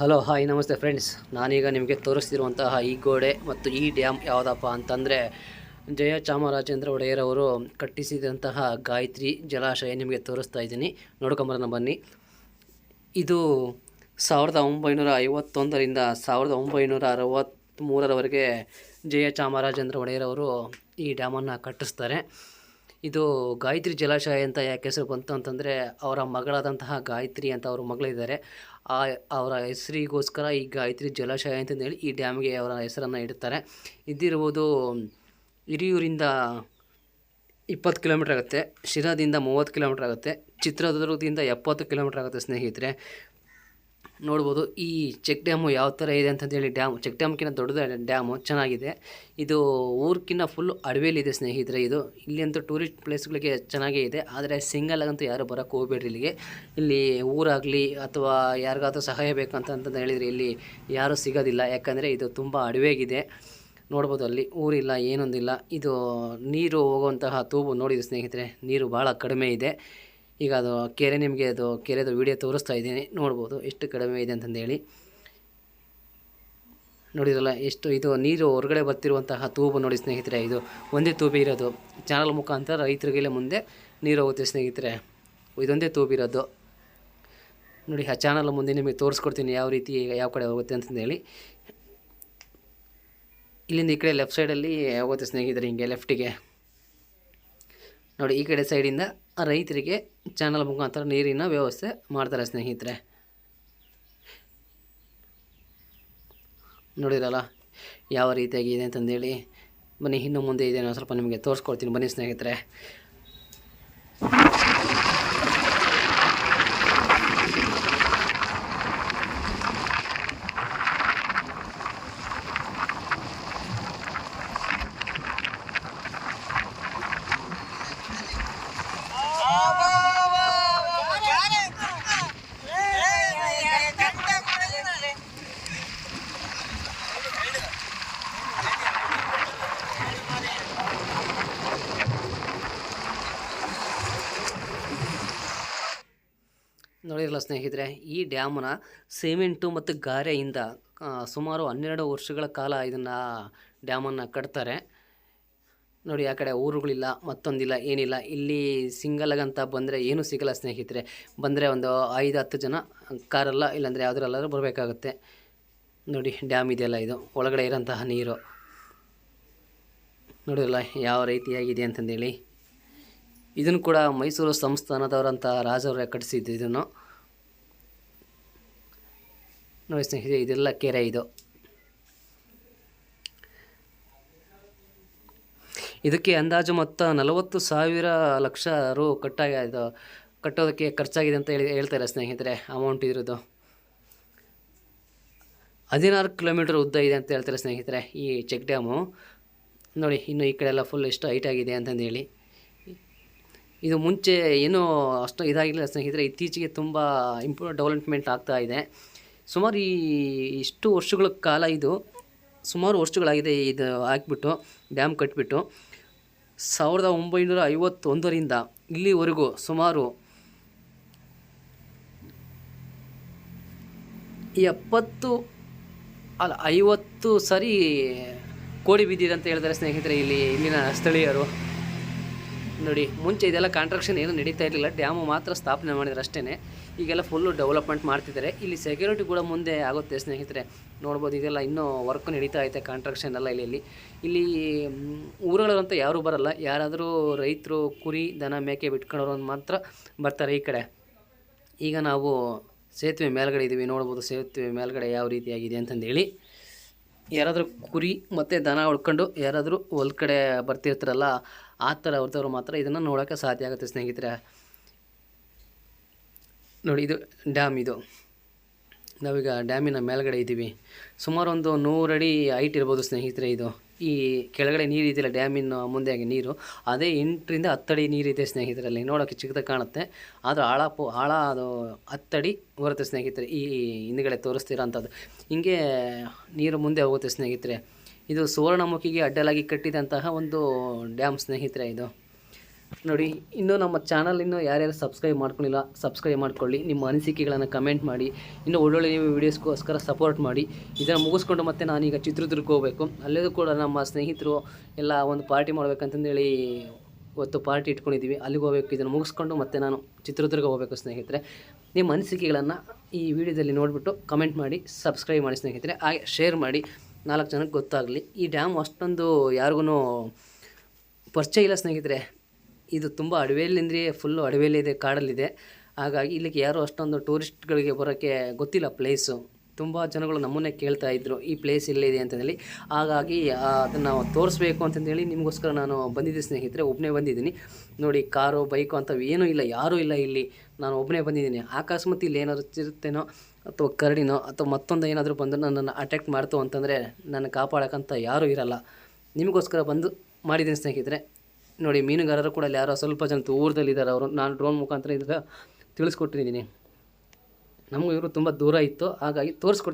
Hello hi ನಮಸ್ತೆ friends ನಾನೀಗ ನಿಮಗೆ ತೋರಿಸ್ತಿರುವಂತಹ ಈ ಗೋಡೆ ಮತ್ತು ಈ ಡ್ಯಾಮ್ ಯಾವುದಪ್ಪ ಅಂತಂದರೆ ಜಯ ಚಾಮರಾಜೇಂದ್ರ ಒಡೆಯರ್ ಅವರು ಕಟ್ಟಿಸಿದಂತಹ ಗಾಯತ್ರಿ ಜಲಾಶಯ ನಿಮಗೆ ತೋರಿಸ್ತಾ ಇದ್ದೀನಿ. ನೋಡ್ಕೊಂಬರೋಣ ಬನ್ನಿ. ಇದು ಸಾವಿರದ ಒಂಬೈನೂರ ಐವತ್ತೊಂದರಿಂದ ಸಾವಿರದ ಒಂಬೈನೂರ ಅರವತ್ತ್ಮೂರರವರೆಗೆ ಜಯ ಚಾಮರಾಜೇಂದ್ರ ಒಡೆಯರ್ ಅವರು ಈ ಡ್ಯಾಮನ್ನು ಕಟ್ಟಿಸ್ತಾರೆ. ಇದು ಗಾಯತ್ರಿ ಜಲಾಶಯ ಅಂತ ಯಾಕೆ ಹೆಸರು ಬಂತು ಅಂತಂದರೆ ಅವರ ಮಗಳಾದಂತಹ ಗಾಯತ್ರಿ ಅಂತ ಅವರು ಮಗಳಿದ್ದಾರೆ. ಆ, ಅವರ ಹೆಸರಿಗೋಸ್ಕರ ಈ ಗಾಯತ್ರಿ ಜಲಾಶಯ ಅಂತಂದೇಳಿ ಈ ಡ್ಯಾಮ್ಗೆ ಅವರ ಹೆಸರನ್ನು ಇಡುತ್ತಾರೆ ಇದಿರುವುದು ಹಿರಿಯೂರಿಂದ ಇಪ್ಪತ್ತು ಕಿಲೋಮೀಟ್ರ್ ಆಗುತ್ತೆ, ಶಿರಾದಿಂದ ಮೂವತ್ತು ಕಿಲೋಮೀಟ್ರ್ ಆಗುತ್ತೆ, ಚಿತ್ರದುರ್ಗದಿಂದ ಎಪ್ಪತ್ತು ಕಿಲೋಮೀಟ್ರ್ ಆಗುತ್ತೆ ಸ್ನೇಹಿತರೆ. ನೋಡ್ಬೋದು. ಈ ಚೆಕ್ ಡ್ಯಾಮು ಯಾವ ಥರ ಇದೆ ಅಂತಂದೇಳಿ ಡ್ಯಾಮ್, ಚೆಕ್ ಡ್ಯಾಮ್ಕಿಂತ ದೊಡ್ಡದ ಡ್ಯಾಮು ಚೆನ್ನಾಗಿದೆ. ಇದು ಊರ್ಕಿನ್ನ ಫುಲ್ ಅಡವಿಯಲ್ಲಿದೆ ಸ್ನೇಹಿತರೆ ಇದು. ಇಲ್ಲಿ ಅಂತೂ ಟೂರಿಸ್ಟ್ ಪ್ಲೇಸ್ಗಳಿಗೆ ಚೆನ್ನಾಗೇ ಇದೆ. ಆದರೆ ಸಿಂಗಲ್ ಆಗಂತೂ ಯಾರು ಬರೋಕ್ಕೆ ಹೋಗ್ಬೇಡ್ರಿ ಇಲ್ಲಿಗೆ. ಇಲ್ಲಿ ಊರಾಗಲಿ ಅಥವಾ ಯಾರಿಗಾದ್ರೂ ಸಹಾಯ ಬೇಕಂತ ಅಂತಂದು ಹೇಳಿದರೆ ಇಲ್ಲಿ ಯಾರೂ ಸಿಗೋದಿಲ್ಲ. ಯಾಕಂದರೆ ಇದು ತುಂಬ ಅಡವೇಗಿದೆ ನೋಡ್ಬೋದು ಅಲ್ಲಿ ಊರಿಲ್ಲ, ಏನೊಂದಿಲ್ಲ. ಇದು ನೀರು ಹೋಗುವಂತಹ ತೂಬು ನೋಡಿದೆ ಸ್ನೇಹಿತರೆ? ನೀರು ಭಾಳ ಕಡಿಮೆ ಇದೆ. ಈಗ ಅದು ಕೆರೆ ನಿಮಗೆ ಅದು ಕೆರೆದು ವಿಡಿಯೋ ತೋರಿಸ್ತಾ ಇದ್ದೀನಿ. ನೋಡ್ಬೋದು ಎಷ್ಟು ಕಡಿಮೆ ಇದೆ ಅಂತಂದೇಳಿ. ನೋಡಿದ್ರಲ್ಲ, ಎಷ್ಟು ಇದು ನೀರು ಹೊರಗಡೆ ಬರ್ತಿರುವಂತಹ ತೂಬು ನೋಡಿ ಸ್ನೇಹಿತರೆ, ಇದು ಒಂದೇ ತೂಬು ಇರೋದು. ಚಾನಲ್ ಮುಖಾಂತರ ರೈತರಿಗೆಲ್ಲ ಮುಂದೆ ನೀರು ಹೋಗುತ್ತೆ ಸ್ನೇಹಿತರೆ. ಇದೊಂದೇ ತೂಬು ಇರೋದು. ನೋಡಿ, ಆ ಚಾನಲ್ ಮುಂದೆ ನಿಮಗೆ ತೋರಿಸ್ಕೊಡ್ತೀನಿ ಯಾವ ರೀತಿ ಯಾವ ಕಡೆ ಹೋಗುತ್ತೆ ಅಂತಂದೇಳಿ. ಇಲ್ಲಿಂದ ಈ ಕಡೆ ಲೆಫ್ಟ್ ಸೈಡಲ್ಲಿ ಹೋಗುತ್ತೆ ಸ್ನೇಹಿತರೆ, ಹಿಂಗೆ ಲೆಫ್ಟಿಗೆ ನೋಡಿ, ಈ ಕಡೆ ಸೈಡಿಂದ ರೈತರಿಗೆ ಚಾನಲ್ ಮುಖಾಂತರ ನೀರಿನ ವ್ಯವಸ್ಥೆ ಮಾಡ್ತಾರೆ ಸ್ನೇಹಿತರೆ. ನೋಡಿರಲ್ಲ, ಯಾವ ರೀತಿಯಾಗಿ ಇದೆ ಅಂತಂದೇಳಿ. ಬನ್ನಿ, ಇನ್ನು ಮುಂದೆ ಇದೆ ನಾನು ಸ್ವಲ್ಪ ನಿಮಗೆ ತೋರಿಸ್ಕೊಡ್ತೀನಿ. ಬನ್ನಿ ಸ್ನೇಹಿತರೆ. ನೋಡಿರಲ್ಲ ಸ್ನೇಹಿತರೆ, ಈ ಡ್ಯಾಮನ್ನ ಸಿಮೆಂಟು ಮತ್ತು ಗಾರೆಯಿಂದ ಸುಮಾರು ಹನ್ನೆರಡು ವರ್ಷಗಳ ಕಾಲ ಇದನ್ನು ಡ್ಯಾಮನ್ನು ಕಟ್ತಾರೆ. ನೋಡಿ, ಆ ಕಡೆ ಊರುಗಳಿಲ್ಲ, ಮತ್ತೊಂದಿಲ್ಲ, ಏನಿಲ್ಲ. ಇಲ್ಲಿ ಸಿಂಗಲ್ ಅಂತ ಬಂದರೆ ಏನೂ ಸಿಗಲ್ಲ ಸ್ನೇಹಿತರೆ. ಬಂದರೆ ಒಂದು ಐದು, ಹತ್ತು ಜನ ಕಾರಲ್ಲ, ಇಲ್ಲಾಂದರೆ ಯಾವುದ್ರಲ್ಲಾದ್ರೂ ಬರಬೇಕಾಗುತ್ತೆ. ನೋಡಿ, ಡ್ಯಾಮ್ ಇದೆಯಲ್ಲ ಇದು. ಒಳಗಡೆ ಇರೋಂತಹ ನೀರು. ನೋಡಿರಲ್ಲ ಯಾವ ರೀತಿಯಾಗಿದೆ ಅಂತಂದೇಳಿ. ಇದನ್ನು ಕೂಡ ಮೈಸೂರು ಸಂಸ್ಥಾನದವರಂಥ ರಾಜವರೇ ಕಟ್ಟಿಸಿದ್ದು ಇದನ್ನು. ನೋಡಿ ಸ್ನೇಹಿತರೆ, ಇದೆಲ್ಲ ಕೆರೆ ಇದು. ಇದಕ್ಕೆ ಅಂದಾಜು ಮೊತ್ತ ನಲವತ್ತು ಸಾವಿರ ಲಕ್ಷ ರು ಕಟ್ಟಾಗಿ, ಇದು ಕಟ್ಟೋದಕ್ಕೆ ಖರ್ಚಾಗಿದೆ ಅಂತ ಹೇಳಿ ಹೇಳ್ತಾರೆ ಸ್ನೇಹಿತರೆ ಅಮೌಂಟ್ ಇರೋದು ಹದಿನಾರು ಕಿಲೋಮೀಟರ್ ಉದ್ದ ಇದೆ ಅಂತ ಹೇಳ್ತಾರೆ ಸ್ನೇಹಿತರೆ, ಈ ಚೆಕ್ ಡ್ಯಾಮು. ನೋಡಿ, ಇನ್ನು ಈ ಕಡೆ ಎಲ್ಲ ಫುಲ್ ಎಷ್ಟು ಹೈಟ್ ಆಗಿದೆ ಅಂತಂದೇಳಿ ಇದು ಮುಂಚೆ ಏನೂ ಅಷ್ಟು ಇದಾಗಿಲ್ಲ ಸ್ನೇಹಿತರೆ, ಇತ್ತೀಚೆಗೆ ತುಂಬ ಇಂಪ್ರೂವ್ ಡೆವಲಪ್ಮೆಂಟ್ ಆಗ್ತಾ ಇದೆ. ಸುಮಾರು ಈ ಇಷ್ಟು ವರ್ಷಗಳ ಕಾಲ ಇದು ಸುಮಾರು ವರ್ಷಗಳಾಗಿದೆ ಇದು ಹಾಕ್ಬಿಟ್ಟು ಡ್ಯಾಮ್ ಕಟ್ಬಿಟ್ಟು. ಸಾವಿರದ ಒಂಬೈನೂರ ಐವತ್ತೊಂದರಿಂದ ಇಲ್ಲಿವರೆಗೂ ಸುಮಾರು ಎಪ್ಪತ್ತು, ಅಲ್ಲ ಐವತ್ತು ಸರಿ ಕೋಡಿ ಬಿದ್ದಿದೆ ಅಂತ ಹೇಳಿದರೆ ಸ್ನೇಹಿತರೆ ಇಲ್ಲಿ, ಇಲ್ಲಿನ ಸ್ಥಳೀಯರು. ನೋಡಿ, ಮುಂಚೆ ಇದೆಲ್ಲ ಕಾಂಟ್ರಾಕ್ಷನ್ ಏನು ನಡೀತಾ ಇರಲಿಲ್ಲ. ಡ್ಯಾಮು ಮಾತ್ರ ಸ್ಥಾಪನೆ ಮಾಡಿದ್ರು ಅಷ್ಟೇ ಈಗೆಲ್ಲ ಫುಲ್ಲು ಡೆವಲಪ್ಮೆಂಟ್ ಮಾಡ್ತಿದ್ದಾರೆ. ಇಲ್ಲಿ ಸೆಕ್ಯೂರಿಟಿ ಕೂಡ ಮುಂದೆ ಆಗುತ್ತೆ ಸ್ನೇಹಿತರೆ. ನೋಡ್ಬೋದು ಇದೆಲ್ಲ ಇನ್ನೂ ವರ್ಕ್ ನಡೀತಾ ಐತೆ ಕಾಂಟ್ರಾಕ್ಷನ್ ಎಲ್ಲ ಇಲ್ಲಿ ಇಲ್ಲಿ. ಊರುಗಳಂತ ಯಾರೂ ಬರಲ್ಲ. ಯಾರಾದರೂ ರೈತರು, ಕುರಿ, ದನ, ಮೇಕೆ ಬಿಟ್ಕೊಳ್ಳೋರು ಮಾತ್ರ ಬರ್ತಾರೆ ಈ ಕಡೆ. ಈಗ ನಾವು ಸೇತುವೆ ಮೇಲ್ಗಡೆ ಇದ್ದೀವಿ ನೋಡ್ಬೋದು ಸೇತುವೆ ಮೇಲ್ಗಡೆ ಯಾವ ರೀತಿಯಾಗಿದೆ ಅಂತಂದೇಳಿ. ಯಾರಾದರೂ ಕುರಿ ಮತ್ತು ದನ ಉಳ್ಕೊಂಡು ಯಾರಾದರೂ ಹೊಲ್ ಕಡೆ ಬರ್ತಿರ್ತಾರಲ್ಲ, ಆ ಥರ ಅವ್ರದವ್ರು ಮಾತ್ರ ಇದನ್ನು ನೋಡೋಕ್ಕೆ ಸಾಧ್ಯ ಆಗುತ್ತೆ ಸ್ನೇಹಿತರೆ. ನೋಡಿ, ಇದು ಡ್ಯಾಮ್ ಇದು. ನಾವೀಗ ಡ್ಯಾಮಿನ ಮೇಲ್ಗಡೆ ಇದ್ದೀವಿ. ಸುಮಾರು ಒಂದು ನೂರಡಿ ಹೈಟ್ ಇರ್ಬೋದು ಸ್ನೇಹಿತರೆ ಇದು. ಈ ಕೆಳಗಡೆ ನೀರು ಇದೆಯಲ್ಲ ಡ್ಯಾಮಿನ ಮುಂದೆ ಆಗಿ ನೀರು, ಅದೇ ಎಂಟರಿಂದ ಹತ್ತಡಿ ನೀರಿದೆ ಸ್ನೇಹಿತರಲ್ಲಿ, ನೋಡೋಕೆ ಚಿಕ್ಕದಾಗಿ ಕಾಣುತ್ತೆ. ಆದರೆ ಆಳ ಪು ಆಳ ಅದು ಹತ್ತಡಿ ಬರುತ್ತೆ ಸ್ನೇಹಿತರೆ, ಈ ಹಿಂದುಗಡೆ ತೋರಿಸ್ತಿರೋಂಥದ್ದು ಹಿಂಗೆ ನೀರು ಮುಂದೆ ಹೋಗುತ್ತೆ ಸ್ನೇಹಿತರೆ. ಇದು ಸುವರ್ಣಮುಖಿಗೆ ಅಡ್ಡಲಾಗಿ ಕಟ್ಟಿದಂತಹ ಒಂದು ಡ್ಯಾಮ್ ಸ್ನೇಹಿತರೆ ಇದು. ನೋಡಿ, ಇನ್ನೂ ನಮ್ಮ ಚಾನಲ್ ಇನ್ನೂ ಯಾರ್ಯಾರು ಸಬ್ಸ್ಕ್ರೈಬ್ ಮಾಡ್ಕೊಂಡಿಲ್ಲ ಸಬ್ಸ್ಕ್ರೈಬ್ ಮಾಡ್ಕೊಳ್ಳಿ. ನಿಮ್ಮ ಅನಿಸಿಕೆಗಳನ್ನು ಕಮೆಂಟ್ ಮಾಡಿ. ಇನ್ನೂ ಒಳ್ಳೊಳ್ಳೆ ವೀಡಿಯೋಸ್ಗೋಸ್ಕರ ಸಪೋರ್ಟ್ ಮಾಡಿ. ಇದನ್ನು ಮುಗಿಸ್ಕೊಂಡು ಮತ್ತೆ ನಾನೀಗ ಚಿತ್ರದುರ್ಗಕ್ಕೆ ಹೋಗಬೇಕು. ಅಲ್ಲಿಯೂ ಕೂಡ ನಮ್ಮ ಸ್ನೇಹಿತರು ಎಲ್ಲ ಒಂದು ಪಾರ್ಟಿ ಮಾಡ್ಬೇಕಂತಂದೇಳಿ ಇವತ್ತು ಪಾರ್ಟಿ ಇಟ್ಕೊಂಡಿದ್ದೀವಿ ಅಲ್ಲಿಗೆ ಹೋಗಬೇಕು. ಇದನ್ನು ಮುಗಿಸ್ಕೊಂಡು ಮತ್ತೆ ನಾನು ಚಿತ್ರದುರ್ಗ ಹೋಗಬೇಕು ಸ್ನೇಹಿತರೆ. ನಿಮ್ಮ ಅನಿಸಿಕೆಗಳನ್ನು ಈ ವಿಡಿಯೋದಲ್ಲಿ ನೋಡಿಬಿಟ್ಟು ಕಮೆಂಟ್ ಮಾಡಿ ಸಬ್ಸ್ಕ್ರೈಬ್ ಮಾಡಿ ಸ್ನೇಹಿತರೆ. ಹಾಗೆ ಶೇರ್ ಮಾಡಿ. ನಾಲ್ಕು ಜನಕ್ಕೆ ಗೊತ್ತಾಗಲಿ. ಈ ಡ್ಯಾಮ್ ಅಷ್ಟೊಂದು ಯಾರಿಗೂ ಪರಿಚಯ ಇಲ್ಲ ಸ್ನೇಹಿತರೆ. ಇದು ತುಂಬ ಅಡವೆಯಲ್ಲಿಂದ್ರೆ ಫುಲ್ಲು ಅಡವಿಯಲ್ಲಿದೆ, ಕಾಡಲ್ಲಿದೆ. ಹಾಗಾಗಿ ಇಲ್ಲಿಗೆ ಯಾರು ಅಷ್ಟೊಂದು ಟೂರಿಸ್ಟ್ಗಳಿಗೆ ಬರೋಕ್ಕೆ ಗೊತ್ತಿಲ್ಲ ಪ್ಲೇಸು ತುಂಬ ಜನಗಳು ನಮ್ಮನ್ನೇ ಕೇಳ್ತಾ ಇದ್ರು, ಈ ಪ್ಲೇಸ್ ಎಲ್ಲಿದೆ ಅಂತಂದೇಳಿ. ಹಾಗಾಗಿ ಅದನ್ನು ತೋರಿಸ್ಬೇಕು ಅಂತಂದೇಳಿ ನಿಮಗೋಸ್ಕರ ನಾನು ಬಂದಿದ್ದೆ ಸ್ನೇಹಿತರೆ ಒಬ್ಬನೇ ಬಂದಿದ್ದೀನಿ. ನೋಡಿ, ಕಾರು, ಬೈಕು ಅಂಥವು ಏನೂ ಇಲ್ಲ, ಯಾರೂ ಇಲ್ಲ ಇಲ್ಲಿ. ನಾನು ಒಬ್ಬನೇ ಬಂದಿದ್ದೀನಿ. ಅಕಸ್ಮಾತ್ ಇಲ್ಲಿ ಏನಾದರೂ ಚಿರುತ್ತೇನೋ ಅಥವಾ ಕರಡಿನೋ ಅಥವಾ ಮತ್ತೊಂದು ಏನಾದರೂ ಬಂದು ನನ್ನನ್ನು ಅಟ್ಯಾಕ್ ಮಾಡ್ತು ಅಂತಂದರೆ ನನ್ನ ಕಾಪಾಡೋಕ್ಕಂತ ಯಾರೂ ಇರಲ್ಲ. ನಿಮಗೋಸ್ಕರ ಬಂದು ಮಾಡಿದ್ದೀನಿ ಸ್ನೇಹಿತರೆ. ನೋಡಿ, ಮೀನುಗಾರರು ಕೂಡ ಅಲ್ಲಿ ಯಾರೋ ಸ್ವಲ್ಪ ಜನ ದೂರದಲ್ಲಿದ್ದಾರೆ ಅವರು ನಾನು ಡ್ರೋನ್ ಮುಖಾಂತರ ಇದ್ರೆ ತಿಳಿಸ್ಕೊಟ್ಟಿದ್ದೀನಿ. ನಮಗೂ ಇವರು ತುಂಬ ದೂರ ಇತ್ತು. ಹಾಗಾಗಿ ತೋರಿಸ್ಕೊಡ್ತೀನಿ